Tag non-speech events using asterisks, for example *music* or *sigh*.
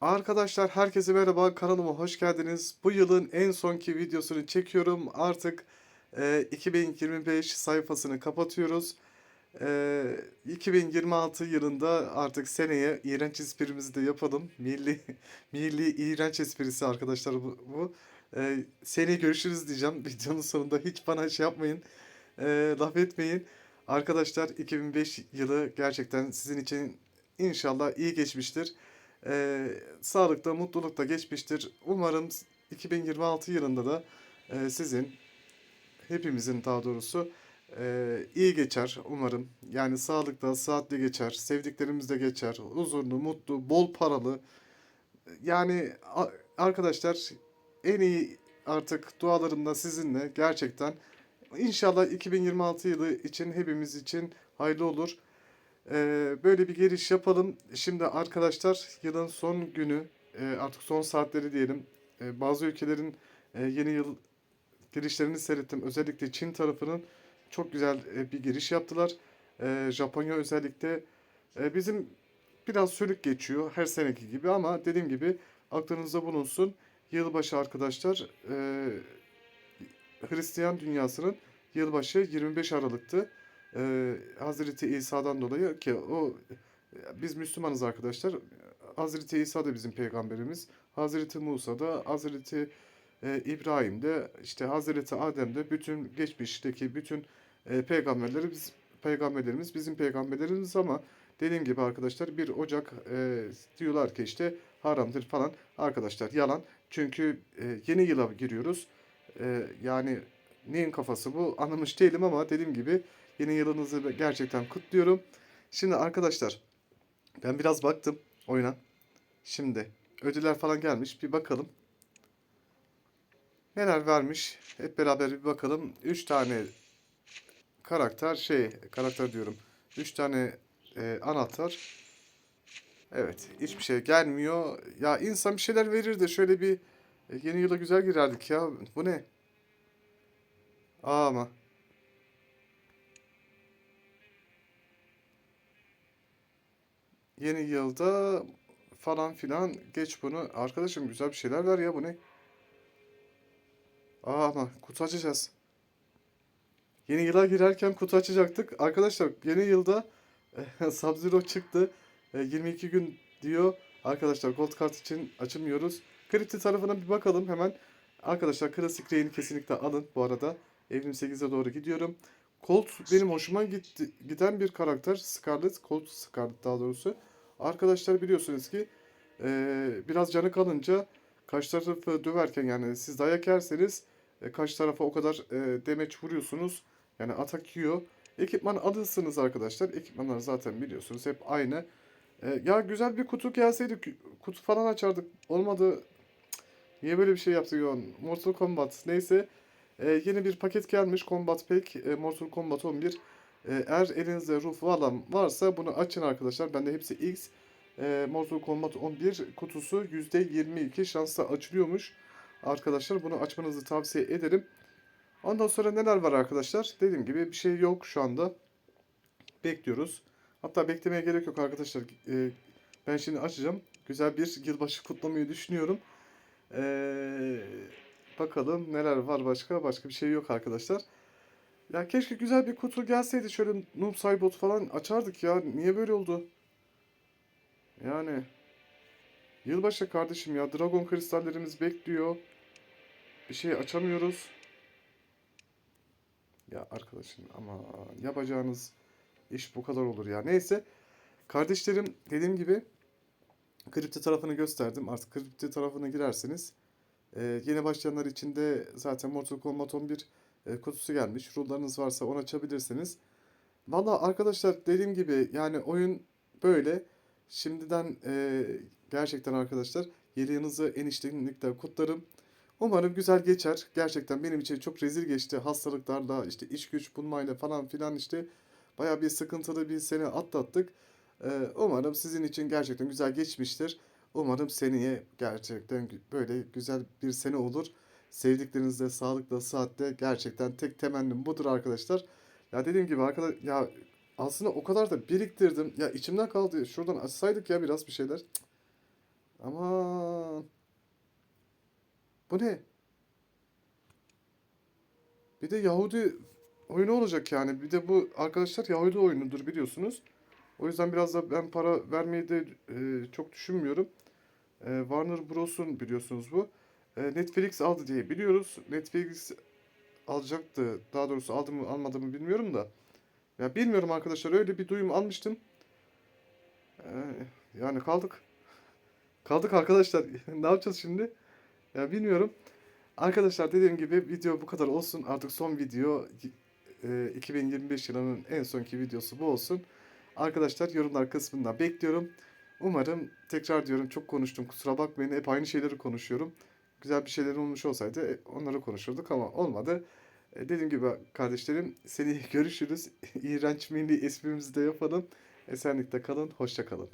Arkadaşlar herkese merhaba kanalıma hoş geldiniz. Bu yılın en sonki videosunu çekiyorum. Artık e, 2025 sayfasını kapatıyoruz. E, 2026 yılında artık seneye iğrenç esprimizi de yapalım. Milli *laughs* milli iğrenç esprisi arkadaşlar bu. bu. E, seneye görüşürüz diyeceğim. *laughs* Videonun sonunda hiç bana şey yapmayın. E, laf etmeyin. Arkadaşlar 2005 yılı gerçekten sizin için inşallah iyi geçmiştir. Ee, sağlıkta, mutlulukta geçmiştir. Umarım 2026 yılında da e, sizin, hepimizin daha doğrusu e, iyi geçer umarım. Yani sağlıkta, sıhhatli geçer, sevdiklerimizde geçer, huzurlu, mutlu, bol paralı. Yani arkadaşlar en iyi artık dualarımda sizinle gerçekten. İnşallah 2026 yılı için hepimiz için hayırlı olur. Ee, böyle bir giriş yapalım. Şimdi arkadaşlar yılın son günü e, artık son saatleri diyelim. E, bazı ülkelerin e, yeni yıl girişlerini seyrettim. Özellikle Çin tarafının çok güzel bir giriş yaptılar. Japonya özellikle bizim biraz sönük geçiyor her seneki gibi ama dediğim gibi aklınızda bulunsun. Yılbaşı arkadaşlar Hristiyan dünyasının yılbaşı 25 Aralık'tı e, Hazreti İsa'dan dolayı ki o biz Müslümanız arkadaşlar. Hazreti İsa da bizim peygamberimiz. Hazreti Musa da, Hazreti e, İbrahim de, işte Hazreti Adem de bütün geçmişteki bütün e, peygamberleri biz peygamberlerimiz bizim peygamberlerimiz ama dediğim gibi arkadaşlar bir Ocak e, diyorlar ki işte haramdır falan. Arkadaşlar yalan. Çünkü e, yeni yıla giriyoruz. E, yani neyin kafası bu anlamış değilim ama dediğim gibi Yeni yılınızı gerçekten kutluyorum. Şimdi arkadaşlar ben biraz baktım oyuna. Şimdi ödüller falan gelmiş. Bir bakalım. Neler vermiş? Hep beraber bir bakalım. 3 tane karakter şey karakter diyorum. 3 tane e, anahtar. Evet, hiçbir şey gelmiyor. Ya insan bir şeyler verir de şöyle bir e, yeni yıla güzel girerdik ya. Bu ne? Ama. Yeni yılda falan filan geç bunu. Arkadaşım güzel bir şeyler ver ya bu ne? Ama kutu açacağız. Yeni yıla girerken kutu açacaktık. Arkadaşlar yeni yılda *laughs* Sub-Zero çıktı. E, 22 gün diyor. Arkadaşlar gold kart için açılmıyoruz. Kripti tarafına bir bakalım hemen. Arkadaşlar klasik reyini kesinlikle alın bu arada. Evrim 8'e doğru gidiyorum. Colt benim hoşuma gitti, giden bir karakter. Scarlet, Colt Scarlet daha doğrusu. Arkadaşlar biliyorsunuz ki e, biraz canı kalınca karşı tarafı döverken yani siz dayak yerseniz e, karşı tarafa o kadar e, demeç vuruyorsunuz. Yani atak yiyor. Ekipman alırsınız arkadaşlar. Ekipmanlar zaten biliyorsunuz hep aynı. E, ya güzel bir kutu gelseydi kutu falan açardık. Olmadı. Niye böyle bir şey yaptı ya? Mortal Kombat. Neyse. E, yeni bir paket gelmiş. Combat Pack. E, Mortal Kombat 11. E, eğer elinizde ruh falan varsa bunu açın arkadaşlar. Bende hepsi X. E, Mortal Kombat 11 kutusu %22 şansla açılıyormuş. Arkadaşlar bunu açmanızı tavsiye ederim. Ondan sonra neler var arkadaşlar? Dediğim gibi bir şey yok şu anda. Bekliyoruz. Hatta beklemeye gerek yok arkadaşlar. E, ben şimdi açacağım. Güzel bir yılbaşı kutlamayı düşünüyorum. Eee... Bakalım neler var başka? Başka bir şey yok arkadaşlar. Ya keşke güzel bir kutu gelseydi şöyle Noob Saibot falan açardık ya. Niye böyle oldu? Yani yılbaşı kardeşim ya Dragon kristallerimiz bekliyor. Bir şey açamıyoruz. Ya arkadaşım ama yapacağınız iş bu kadar olur ya. Neyse. Kardeşlerim dediğim gibi kripto tarafını gösterdim. Artık kripto tarafına girerseniz ee, yeni başlayanlar için de zaten Mortal Kombat 11 e, kutusu gelmiş. Ruhlarınız varsa onu açabilirsiniz. Valla arkadaşlar dediğim gibi yani oyun böyle. Şimdiden e, gerçekten arkadaşlar yılınızı en içtenlikle kutlarım. Umarım güzel geçer. Gerçekten benim için çok rezil geçti. Hastalıklarla işte iş güç bulmayla falan filan işte baya bir sıkıntılı bir sene atlattık. Ee, umarım sizin için gerçekten güzel geçmiştir. Umarım seneye gerçekten böyle güzel bir sene olur. Sevdiklerinizle sağlıkla, sıhhatle gerçekten tek temennim budur arkadaşlar. Ya dediğim gibi arkadaş ya aslında o kadar da biriktirdim. Ya içimden kaldı. Şuradan açsaydık ya biraz bir şeyler. Cık. Aman. Bu ne? Bir de Yahudi oyunu olacak yani. Bir de bu arkadaşlar Yahudi oyunudur biliyorsunuz. O yüzden biraz da ben para vermeyi de e, çok düşünmüyorum. E, Warner Bros'un biliyorsunuz bu. E, Netflix aldı diye biliyoruz. Netflix alacaktı. Daha doğrusu aldı mı almadı mı bilmiyorum da. Ya bilmiyorum arkadaşlar öyle bir duyum almıştım. E, yani kaldık. Kaldık arkadaşlar. *laughs* Ne yapacağız şimdi? Ya bilmiyorum. Arkadaşlar dediğim gibi video bu kadar olsun. Artık son video e, 2025 yılının en sonki videosu bu olsun. Arkadaşlar yorumlar kısmında bekliyorum. Umarım tekrar diyorum çok konuştum kusura bakmayın hep aynı şeyleri konuşuyorum. Güzel bir şeyler olmuş olsaydı e, onları konuşurduk ama olmadı. E, Dediğim gibi kardeşlerim seni *laughs* görüşürüz. İğrenç mini esprimizi de yapalım. Esenlikte kalın, hoşça kalın.